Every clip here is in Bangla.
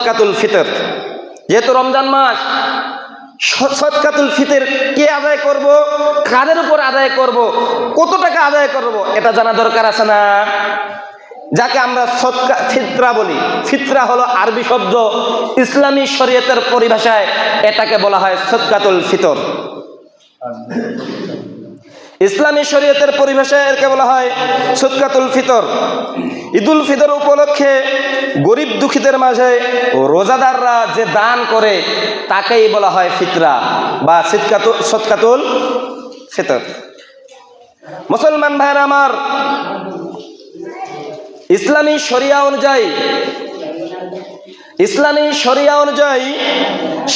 সদকাতুল ফিতর। যেহেতু রমজান মাস সৎকাতুল ফিতর কে আদায় করব, কাদের উপর আদায় করব, কত টাকা আদায় করব, এটা জানা দরকার আছে না? যাকে আমরা সৎকা ফিতরা বলি। ফিতরা হলো আরবি শব্দ ইসলামী শরীয়তের পরিভাষায় এটাকে বলা হয় সৎকাতুল ফিতর। ইসলামী শরীয়তের পরিভাষায় এরকে বলা হয় সৎকাতুল ফিতর। ঈদুল ফিতর উপলক্ষে গরিব দুঃখীদের মাঝে রোজাদাররা যে দান করে, তাকেই বলা হয় ফিতরা বা সিদকাতুল সদকাতুল ফিতর। মুসলমান ভাইয়ের আমার, ইসলামী শরিয়া অনুযায়ী, ইসলামী শরিয়া অনুযায়ী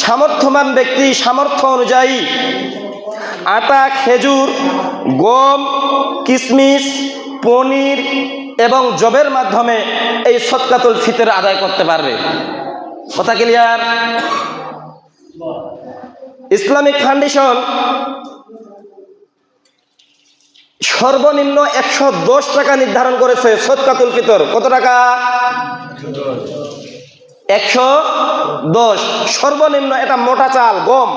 সামর্থ্যবান ব্যক্তি, সামর্থ্য অনুযায়ী আটা, খেজুর, গম কিশমিশ পনির এবং জবের মাধ্যমে এই সৎকাতুল ফিতর আদায় করতে পারবে। কথা ক্লিয়ার ইসলামিক ফাউন্ডেশন সর্বনিম্ন একশো দশ টাকা নির্ধারণ করেছে সৎকাতুল ফিতর। কত টাকা? একশো দশ। সর্বনিম্ন এটা মোটা চাল, গম।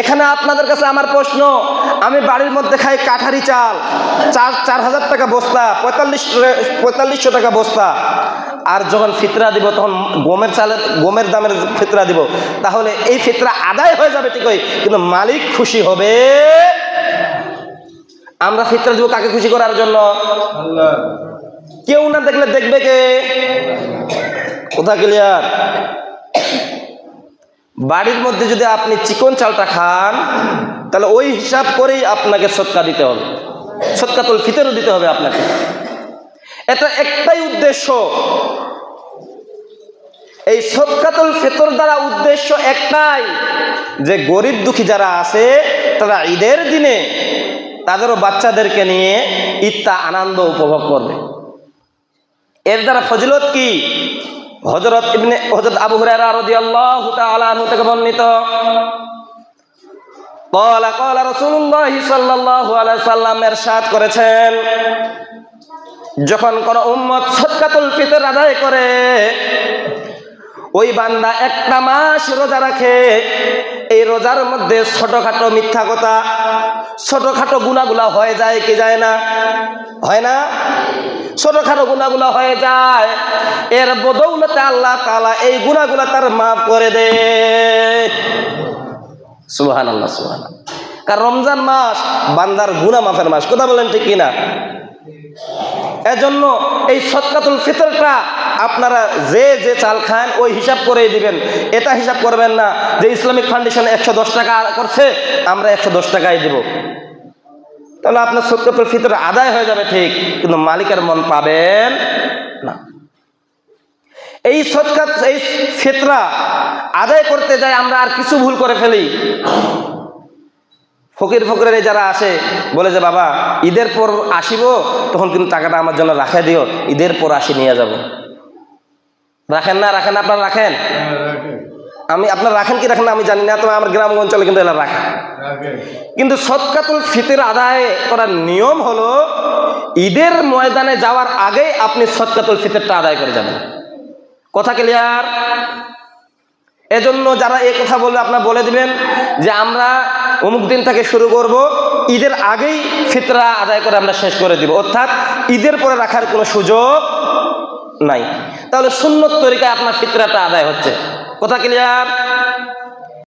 এখানে আপনাদের কাছে আমার প্রশ্ন আমি বাড়ির মধ্যে খাই কাঠারি চাল চার চার হাজার টাকা বস্তা পঁয়তাল্লিশ পঁয়তাল্লিশশো টাকা বস্তা। আর যখন ফিতরা দিব তখন গমের চালের গমের দামের ফিতরা দিব। তাহলে এই ফিতরা আদায় হয়ে যাবে ঠিকই কিন্তু মালিক খুশি হবে। আমরা ফিতরা দিব কাকে খুশি করার জন্য? কেউ না দেখলে দেখবে কে? কোথা ক্লিয়ার? বাড়ির মধ্যে যদি আপনি চিকন চালটা খান, তাহলে ওই হিসাব করেই আপনাকে সৎকা দিতে হবে। সৎকাতুল ফিতরও দিতে হবে আপনাকে। এটা একটাই উদ্দেশ্য। এই সৎকাতুল ফেতর দ্বারা উদ্দেশ্য একটাই, যে গরিব দুঃখী যারা আছে, তারা ঈদের দিনে তাদেরও বাচ্চাদেরকে নিয়ে ঈদটা আনন্দ উপভোগ করবে। এর দ্বারা ফজিলত কি? হজরত ইবনে হজরত আবু হুরায়রা রাদিয়াল্লাহু তাআলা আনহু থেকে বর্ণিত قال قال رسول الله صلى الله عليه وسلم ارشاد করেছেন যখন কোন উম্মত সদকাতুল ফিতর আদায় করে ওই বান্দা একটা মাস রোজা রাখে এই রোজার মধ্যে ছোটখাটো মিথ্যা কথা ছোটখাটো গুণাগুলা হয়ে যায় কি যায় না হয় না ছোটখাটো গুণাগুলা হয়ে যায়। এর বদৌলতে আল্লাহ তালা এই গুণাগুলা তার মাফ করে দে। সুহান আল্লাহ সুহান কারণ রমজান মাস বান্দার গুণা মাফের মাস, কথা বলেন ঠিক কিনা? এজন্য এই সৎকাতুল ফিতরটা আপনারা যে যে চাল খান, ওই হিসাব করেই দিবেন। এটা হিসাব করবেন না যে ইসলামিক ফাউন্ডেশন একশো দশ টাকা করছে, আমরা একশো দশ টাকাই দেব। তাহলে আপনার সৎকাতুল ফিতর আদায় হয়ে যাবে ঠিক, কিন্তু মালিকের মন পাবেন না। এই সৎকাত, এই ফিতরা আদায় করতে যাই আমরা আর কিছু ভুল করে ফেলি। ফকির ফকিরের যারা আসে, বলে যে, বাবা, ঈদের পর আসিব, তখন কিন্তু টাকাটা আমার জন্য রাখে দিও, ঈদের পর আসি, নিয়ে যাব। রাখেন না, রাখেন, আপনারা রাখেন। আমি আপনার রাখেন কি রাখেন আমি জানি না, তবে আমার গ্রাম অঞ্চলে কিন্তু এরা রাখে। কিন্তু সৎকাতুল ফিতের আদায় করার নিয়ম হলো, ঈদের ময়দানে যাওয়ার আগেই আপনি সৎকাতুল ফিতরটা আদায় করে যাবেন। কথা ক্লিয়ার এজন্য যারা এই কথা বলবে, আপনার বলে দিবেন যে আমরা অমুক দিন থেকে শুরু করব, ঈদের আগেই ফিতরা আদায় করে আমরা শেষ করে দিব। অর্থাৎ ঈদের পরে রাখার কোনো সুযোগ নাই। তাহলে সুন্নত তরিকায় আপনার ফিতরাটা আদায় হচ্ছে। কথা ক্লিয়ার